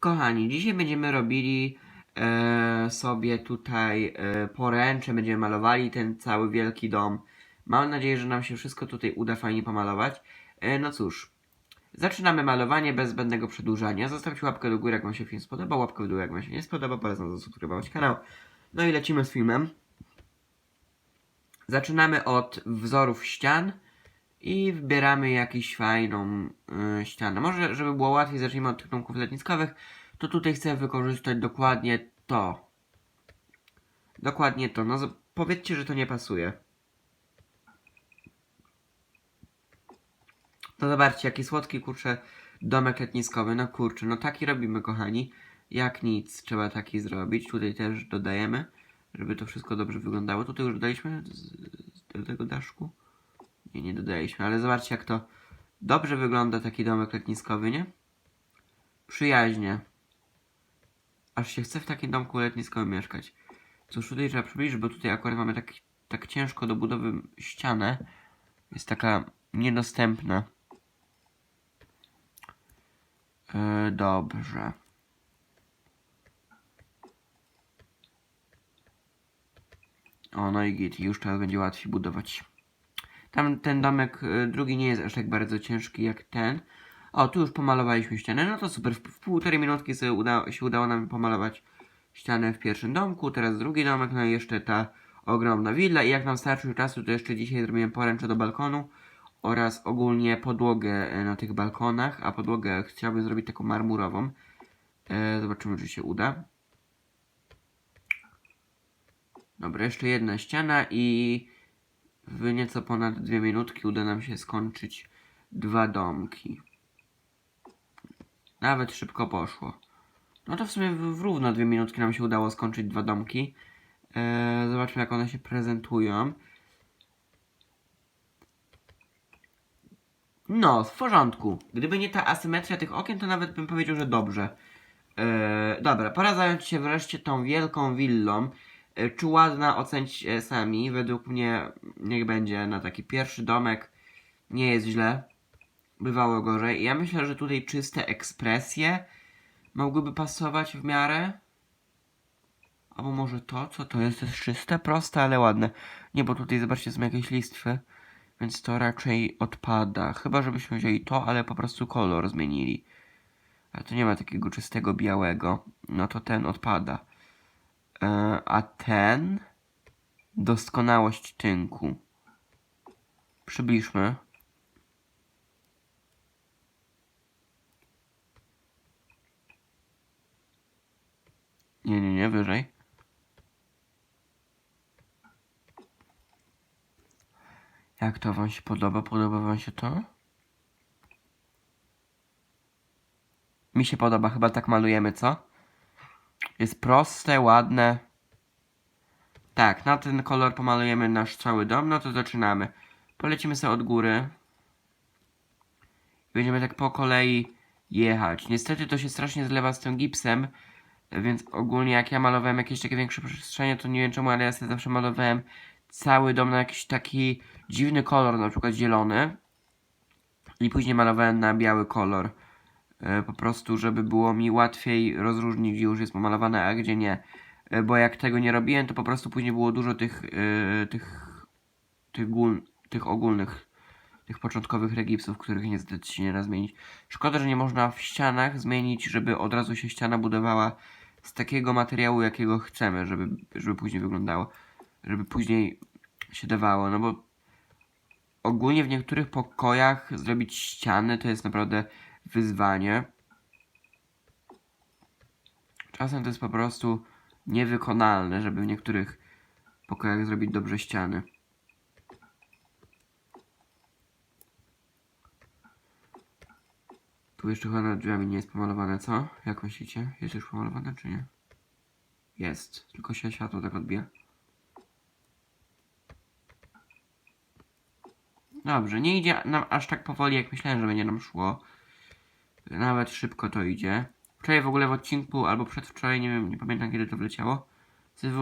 Kochani, dzisiaj będziemy robili e, sobie tutaj e, poręcze, będziemy malowali ten cały wielki dom. Mam nadzieję, że nam się wszystko tutaj uda fajnie pomalować. E, no cóż, zaczynamy malowanie bez zbędnego przedłużania. Zostawcie łapkę do góry, jak wam się film spodobał, łapkę w dół, jak wam się nie spodoba, polecam zasubskrybować kanał. No i lecimy z filmem. Zaczynamy od wzorów ścian i wybieramy jakąś fajną y, ścianę. Może, żeby było łatwiej, zacznijmy od tych domków letniskowych, to tutaj chcę wykorzystać dokładnie to. Dokładnie to. No powiedzcie, że to nie pasuje. No zobaczcie, jaki słodki, kurczę, domek letniskowy. No kurczę, no taki robimy, kochani. Jak nic, trzeba taki zrobić. Tutaj też dodajemy, żeby to wszystko dobrze wyglądało. Tutaj już dodaliśmy do tego daszku. Nie, nie dodaliśmy, ale zobaczcie jak to dobrze wygląda taki domek letniskowy, nie? Przyjaźnie. Aż się chce w takim domku letniskowym mieszkać. Cóż, tutaj trzeba przybliżyć, bo tutaj akurat mamy tak, tak ciężko do budowy ścianę. Jest taka niedostępna. Yy, dobrze. O, no i git, już teraz będzie łatwiej budować. Tam ten domek y, drugi nie jest aż tak bardzo ciężki jak ten. O, tu już pomalowaliśmy ścianę. No to super. W, w półtorej minutki sobie uda, się udało nam pomalować ścianę w pierwszym domku. Teraz drugi domek, no i jeszcze ta ogromna willa. I jak nam starczy czasu, to jeszcze dzisiaj zrobiłem poręcze do balkonu oraz ogólnie podłogę y, na tych balkonach. A podłogę chciałbym zrobić taką marmurową. E, zobaczymy, czy się uda. Dobra, jeszcze jedna ściana i w nieco ponad dwie minutki uda nam się skończyć dwa domki. Nawet szybko poszło. No to w sumie w, równo dwie minutki nam się udało skończyć dwa domki. Eee, zobaczmy jak one się prezentują. No, w porządku. Gdyby nie ta asymetria tych okien, to nawet bym powiedział, że dobrze. Eee, dobra, pora zająć się wreszcie tą wielką willą. E, Czy ładna ocencie sami. Według mnie niech będzie na taki pierwszy domek. Nie jest źle. Bywało gorzej. Ja myślę, że tutaj czyste ekspresje mogłyby pasować w miarę. Albo może to, co to jest, jest czyste, proste, ale ładne. Nie, bo tutaj zobaczcie, są jakieś listwy. Więc to raczej odpada. Chyba, żebyśmy wzięli to, ale po prostu kolor zmienili. Ale to nie ma takiego czystego białego. No to ten odpada. E, a ten doskonałość tynku. Przybliżmy. Nie, nie, nie, wyżej. Jak to wam się podoba? Podoba wam się to? Mi się podoba, chyba tak malujemy, co? Jest proste, ładne. Tak, na ten kolor pomalujemy nasz cały dom. No to zaczynamy. Polecimy sobie od góry. Będziemy tak po kolei jechać. Niestety to się strasznie zlewa z tym gipsem. Więc ogólnie jak ja malowałem jakieś takie większe przestrzenie, to nie wiem czemu, ale ja sobie zawsze malowałem cały dom na jakiś taki dziwny kolor, na przykład zielony. I później malowałem na biały kolor. E, po prostu, żeby było mi łatwiej rozróżnić, gdzie już jest pomalowane, a gdzie nie. E, Bo jak tego nie robiłem, to po prostu później było dużo tych, e, tych, tych, tych ogólnych, tych początkowych regipsów, których niestety się nie da zmienić. Szkoda, że nie można w ścianach zmienić, żeby od razu się ściana budowała z takiego materiału, jakiego chcemy, żeby, żeby później wyglądało. Żeby później się dawało, no bo ogólnie w niektórych pokojach zrobić ściany to jest naprawdę wyzwanie. Czasem to jest po prostu niewykonalne, żeby w niektórych pokojach zrobić dobrze ściany. Tu jeszcze chyba nad drzwiami nie jest pomalowane, co? Jak myślicie? Jest już pomalowane, czy nie? Jest, tylko się światło tak odbija. Dobrze, nie idzie nam aż tak powoli, jak myślałem, że będzie nam szło. Nawet szybko to idzie. Wczoraj w ogóle w odcinku, albo przedwczoraj, nie wiem, nie pamiętam kiedy to wleciało.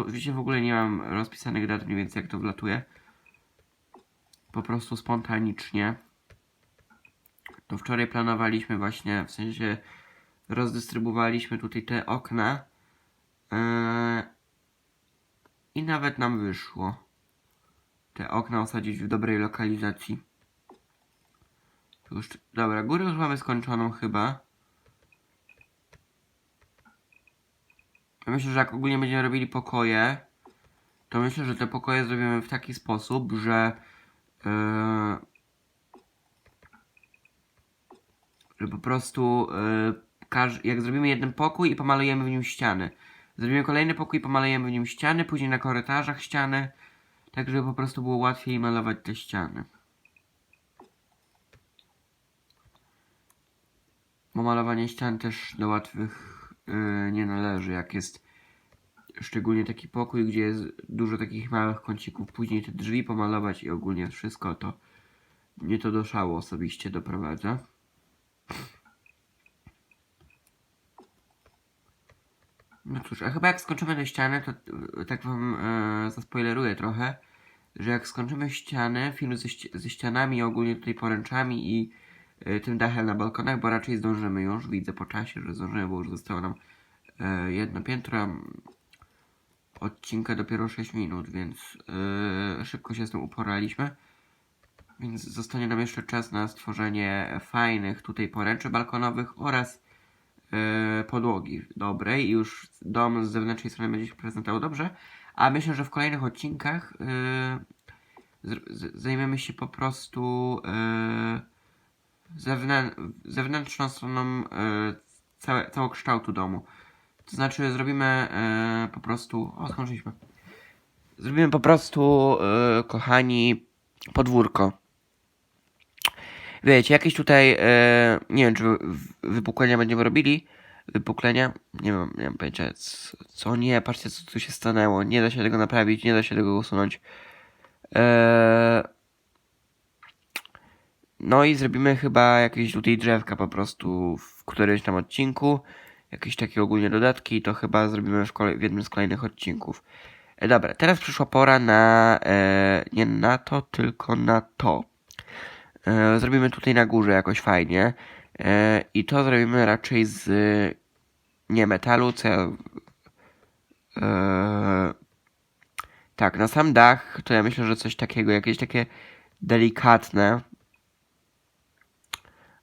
Wiecie, w ogóle nie mam rozpisanych dat mniej więcej jak to wlatuje. Po prostu spontanicznie. To wczoraj planowaliśmy właśnie, w sensie rozdystrybuowaliśmy tutaj te okna. Eee, I nawet nam wyszło te okna osadzić w dobrej lokalizacji. Już, dobra, górę już mamy skończoną chyba. Ja myślę, że jak ogólnie będziemy robili pokoje, to myślę, że te pokoje zrobimy w taki sposób, że yy, że po prostu yy, jak zrobimy jeden pokój i pomalujemy w nim ściany. Zrobimy kolejny pokój i pomalujemy w nim ściany, później na korytarzach ściany, tak żeby po prostu było łatwiej malować te ściany. Bo malowanie ścian też do łatwych yy, nie należy, jak jest szczególnie taki pokój, gdzie jest dużo takich małych kącików, później te drzwi pomalować i ogólnie wszystko, to mnie to do szału osobiście doprowadza. No cóż, a chyba jak skończymy te ściany, to y, tak wam e, zaspoileruję trochę, że jak skończymy ściany, film ze, ze ścianami, ogólnie tutaj poręczami i tym dachem na balkonach, bo raczej zdążymy już, widzę po czasie, że zdążymy, bo już zostało nam e, jedno piętro, odcinka dopiero 6 minut, więc yy, szybko się z tym uporaliśmy. Więc zostanie nam jeszcze czas na stworzenie fajnych tutaj poręczy balkonowych oraz podłogi dobrej i już dom z zewnętrznej strony będzie się prezentował dobrze. A myślę, że w kolejnych odcinkach zajmiemy się po prostu zewnę- zewnętrzną stroną yy, całe, domu. To znaczy zrobimy e, po prostu. O, skończyliśmy. Zrobimy po prostu, e, kochani, podwórko. Wiecie, jakieś tutaj. Nie wiem, czy wy- wypuklenia będziemy robili. Wypuklenia? Nie mam, nie mam pojęcia. Co, nie, patrzcie, co tu się stanęło. Nie da się tego naprawić, nie da się tego usunąć. E, no i zrobimy chyba jakieś tutaj drzewka po prostu w którymś tam odcinku. Jakieś takie ogólnie dodatki, to chyba zrobimy w, w jednym z kolejnych odcinków. E, dobra, teraz przyszła pora na. E, nie na to, tylko na to. E, zrobimy tutaj na górze jakoś fajnie. E, I to zrobimy raczej z. Nie metalu, co. E, tak, na sam dach to ja myślę, że coś takiego, jakieś takie delikatne.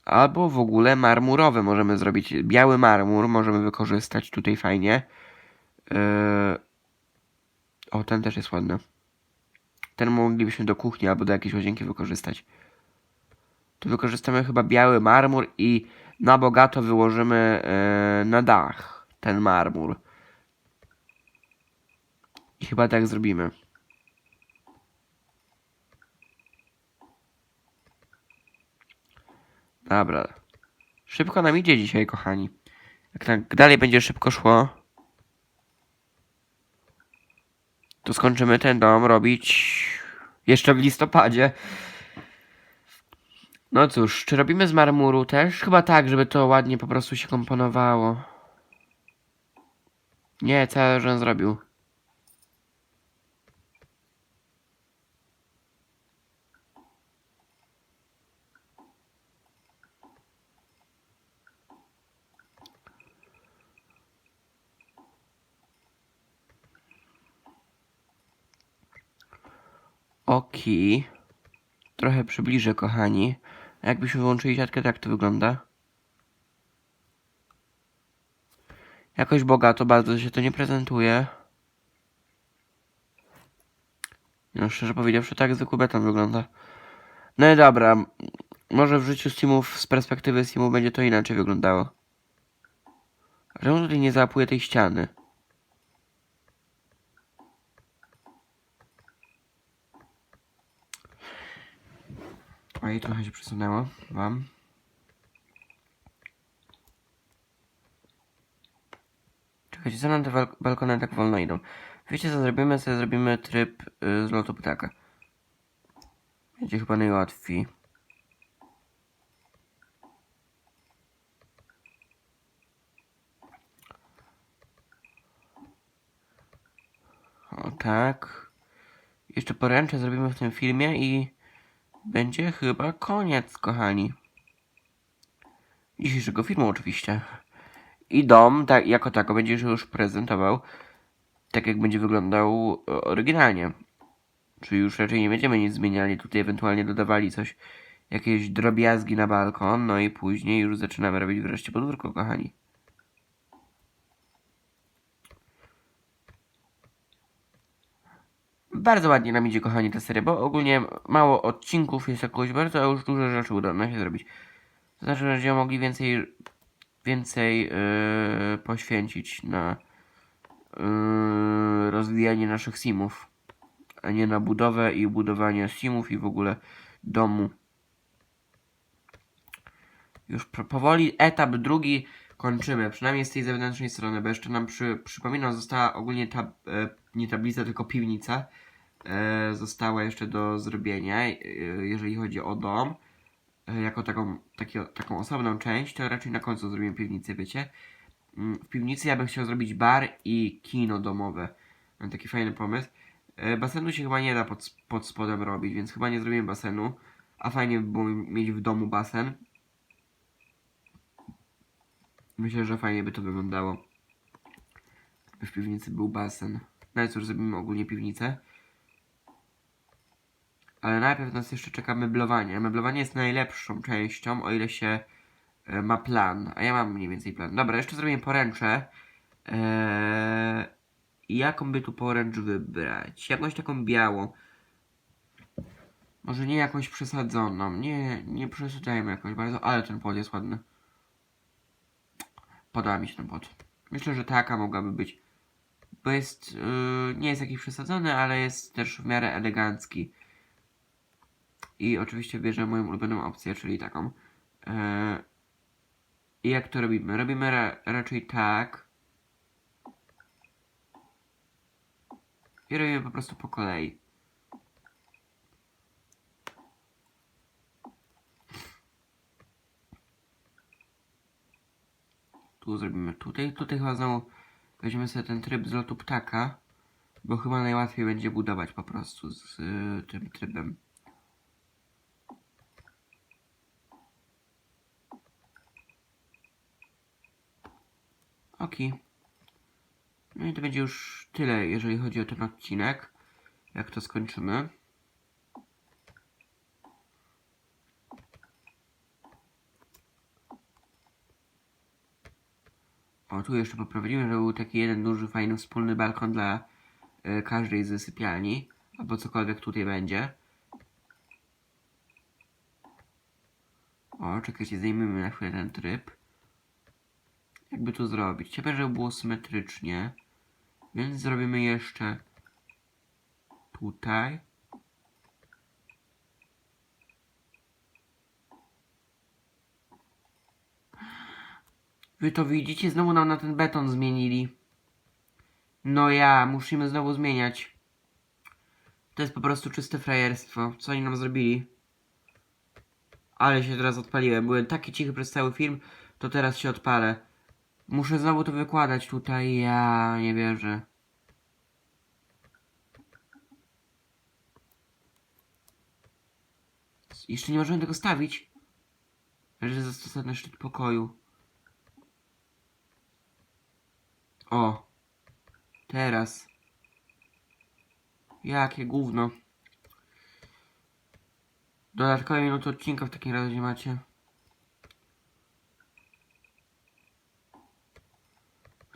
Albo w ogóle marmurowe możemy zrobić. Biały marmur możemy wykorzystać tutaj fajnie. Yy... O, ten też jest ładny. Ten moglibyśmy do kuchni albo do jakiejś łazienki wykorzystać. Tu wykorzystamy chyba biały marmur i na bogato wyłożymy yy, na dach ten marmur. I chyba tak zrobimy. Dobra. Szybko nam idzie dzisiaj, kochani. Jak tak dalej będzie szybko szło, to skończymy ten dom robić jeszcze w listopadzie. No cóż, czy robimy z marmuru też? Chyba tak, żeby to ładnie po prostu się komponowało. Nie, cały żon zrobił. Oki. Trochę przybliżę, kochani. Jakbyśmy wyłączyli siatkę, tak to wygląda. Jakoś bogato bardzo się to nie prezentuje. No szczerze powiedziawszy, tak zwykły beton wygląda. No i dobra. Może w życiu Steamów, z perspektywy Steamów będzie to inaczej wyglądało. Czemu tutaj nie załapuje tej ściany? Oj, trochę się przesunęło wam. Czekajcie, co nam te bal- balkony tak wolno idą? Wiecie co zrobimy? Sobie zrobimy tryb y, z lotu ptaka. Będzie chyba najłatwiej. O tak. Jeszcze poręcze zrobimy w tym filmie i będzie chyba koniec, kochani. Dzisiejszego filmu oczywiście. I dom, tak, jako tako, będzie się już prezentował tak, jak będzie wyglądał e, oryginalnie. Czyli już raczej nie będziemy nic zmieniali, tutaj ewentualnie dodawali coś, jakieś drobiazgi na balkon, no i później już zaczynamy robić wreszcie podwórko, kochani. Bardzo ładnie nam idzie, kochani, ta seria, bo ogólnie mało odcinków jest jakoś bardzo, a już dużo rzeczy udało nam się zrobić. To znaczy, że będziemy mogli więcej, więcej yy, poświęcić na yy, rozwijanie naszych simów, a nie na budowę i budowanie simów i w ogóle domu. Już po- powoli etap drugi kończymy, przynajmniej z tej zewnętrznej strony, bo jeszcze nam przy, przypominam, została ogólnie ta, e, nie tablica, tylko piwnica. E, została jeszcze do zrobienia, e, jeżeli chodzi o dom. E, jako taką, taki, taką osobną część, to raczej na końcu zrobimy piwnicę, wiecie. Mm, W piwnicy ja bym chciał zrobić bar i kino domowe. Mam taki fajny pomysł. Basenu się chyba nie da pod, pod spodem robić, więc chyba nie zrobimy basenu. A fajnie by było mieć w domu basen. Myślę, że fajnie by to wyglądało. W piwnicy był basen. No i cóż, zrobimy ogólnie piwnicę. Ale najpierw nas jeszcze czeka meblowanie. Meblowanie jest najlepszą częścią, o ile się e, ma plan. A ja mam mniej więcej plan. Dobra, jeszcze zrobimy poręcze. Eee, jaką by tu poręcz wybrać? Jakąś taką białą. Może nie jakąś przesadzoną. Nie, nie przesadzajmy jakoś bardzo, ale ten pod jest ładny. Podoba mi się ten pod. Myślę, że taka mogłaby być. Bo jest, yy, nie jest jakiś przesadzony, ale jest też w miarę elegancki. I oczywiście bierze moją ulubioną opcję, czyli taką. Eee, I jak to robimy? Robimy ra raczej tak. I robimy po prostu po kolei. Tu zrobimy tutaj. Tutaj chyba znowu weźmiemy sobie ten tryb z lotu ptaka. Bo chyba najłatwiej będzie budować po prostu z tym trybem. No i to będzie już tyle, jeżeli chodzi o ten odcinek. Jak to skończymy. O, tu jeszcze poprowadzimy, żeby był taki jeden duży, fajny, wspólny balkon dla e, każdej ze sypialni. Albo cokolwiek tutaj będzie. O, czekajcie, zdejmijmy na chwilę ten tryb. Jakby to zrobić? Chciałbym, żeby było symetrycznie. Więc zrobimy jeszcze tutaj. Wy to widzicie? Znowu nam na ten beton zmienili. No ja, musimy znowu zmieniać. To jest po prostu czyste frajerstwo. Co oni nam zrobili? Ale się teraz odpaliłem. Byłem taki cichy przez cały film, to teraz się odpalę. Muszę znowu to wykładać tutaj. Ja nie wierzę. Jeszcze nie możemy tego stawić. Że zastosować szczyt pokoju. O. Teraz. Jakie gówno. Dodatkowe minuty odcinka w takim razie macie.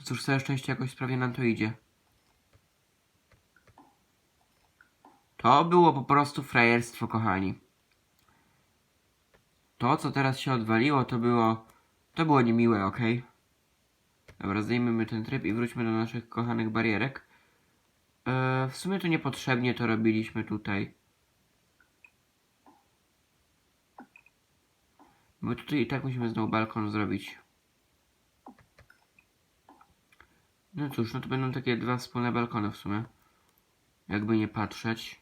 Cóż, całe szczęście jakoś sprawie nam to idzie. To było po prostu frajerstwo, kochani. To, co teraz się odwaliło, to było... To było niemiłe, ok? Dobra, zdejmijmy ten tryb i wróćmy do naszych kochanych barierek. Eee, w sumie to niepotrzebnie to robiliśmy tutaj. Bo tutaj i tak musimy znowu balkon zrobić. No cóż, no to będą takie dwa wspólne balkony w sumie. Jakby nie patrzeć.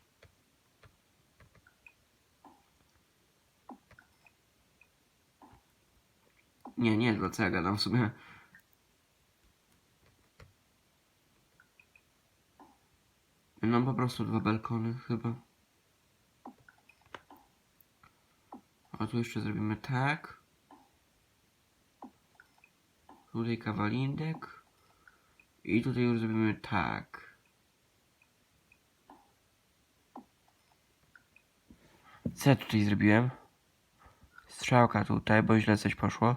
Nie, nie, dwa co ja gadam w sumie. Będą po prostu dwa balkony chyba. A tu jeszcze zrobimy tak. Tutaj kawalindek. I tutaj już zrobimy tak. Co ja tutaj zrobiłem? Strzałka tutaj, bo źle coś poszło.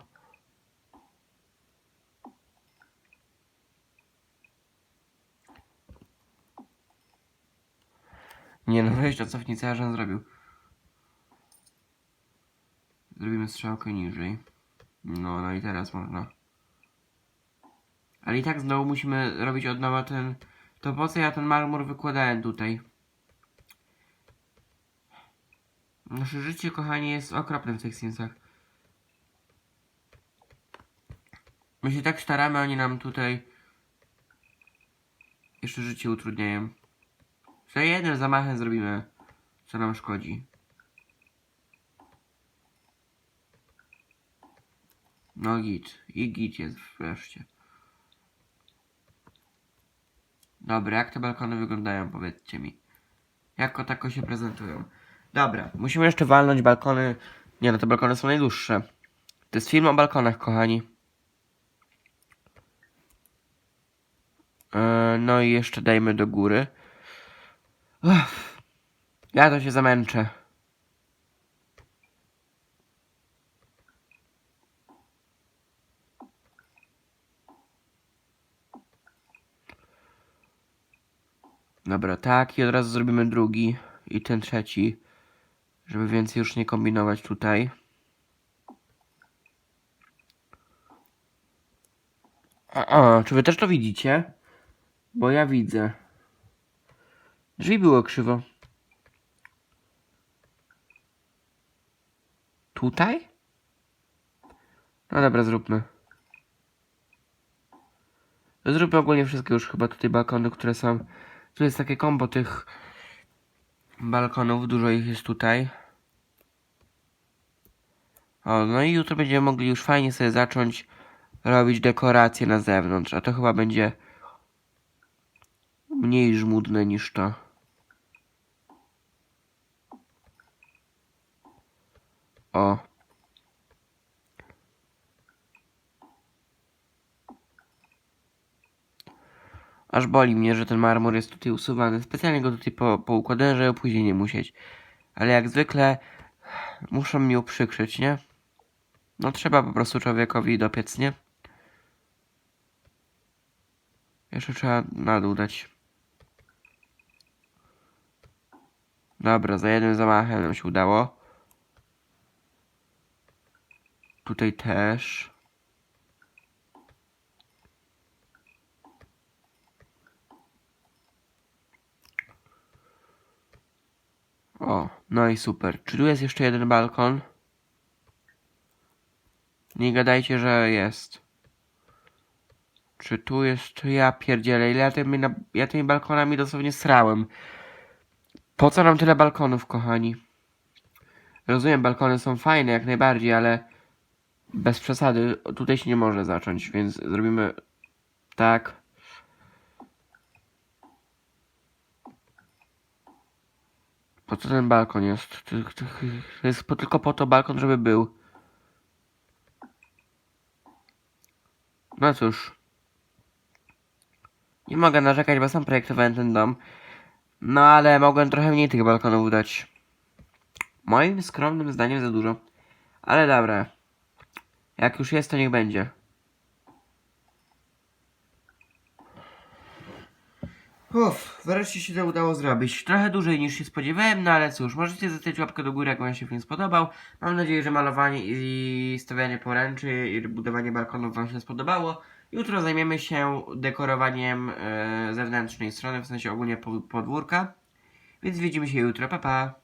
Nie no, weź to cofnij, co ja żem zrobił. Zrobimy strzałkę niżej. No, no i teraz można. Ale i tak znowu musimy robić od nowa ten... To po co ja ten marmur wykładałem tutaj? Nasze życie, kochani, jest okropne w tych Simsach. My się tak staramy, oni nam tutaj jeszcze życie utrudniają. Za jednym zamachem zrobimy, co nam szkodzi. No git. I git jest wreszcie. Dobra, jak te balkony wyglądają, powiedzcie mi. Jako tako się prezentują. Dobra, musimy jeszcze walnąć balkony. Nie no, te balkony są najdłuższe. To jest film o balkonach, kochani. E, no i jeszcze dajmy do góry. Uff, ja to się zamęczę. Dobra, tak i od razu zrobimy drugi i ten trzeci, żeby więcej już nie kombinować tutaj. A, a, czy wy też to widzicie? Bo ja widzę. Drzwi było krzywo. Tutaj? No dobra, zróbmy. Zróbmy ogólnie wszystkie już chyba tutaj balkony, które są. Tu jest takie kombo tych balkonów, dużo ich jest tutaj. O, no i jutro będziemy mogli już fajnie sobie zacząć robić dekoracje na zewnątrz, a to chyba będzie mniej żmudne niż to. O. Aż boli mnie, że ten marmur jest tutaj usuwany. Specjalnie go tutaj po, poukładałem, żeby później nie musieć. Ale jak zwykle muszą mi uprzykrzyć, nie? No trzeba po prostu człowiekowi dopiec, nie? Jeszcze trzeba na dać. Dobra, za jednym zamachem nam się udało. Tutaj też. O, no i super. Czy tu jest jeszcze jeden balkon? Nie gadajcie, że jest. Czy tu jest... Ja pierdzielę, ile ja tymi, ja tymi balkonami dosłownie srałem. Po co nam tyle balkonów, kochani? Rozumiem, balkony są fajne jak najbardziej, ale bez przesady. Tutaj się nie może zacząć, więc zrobimy tak. Po co ten balkon jest? To, jest tylko po to balkon, żeby był. No cóż. Nie mogę narzekać, bo sam projektowałem ten dom. No ale mogłem trochę mniej tych balkonów dać. Moim skromnym zdaniem za dużo. Ale dobra. Jak już jest, to niech będzie. Uff, wreszcie się to udało zrobić. Trochę dłużej niż się spodziewałem, no ale cóż, możecie zostawić łapkę do góry, jak wam się film spodobał. Mam nadzieję, że malowanie i stawianie poręczy i budowanie balkonów wam się spodobało. Jutro zajmiemy się dekorowaniem e, zewnętrznej strony, w sensie ogólnie po- podwórka. Więc widzimy się jutro, pa pa!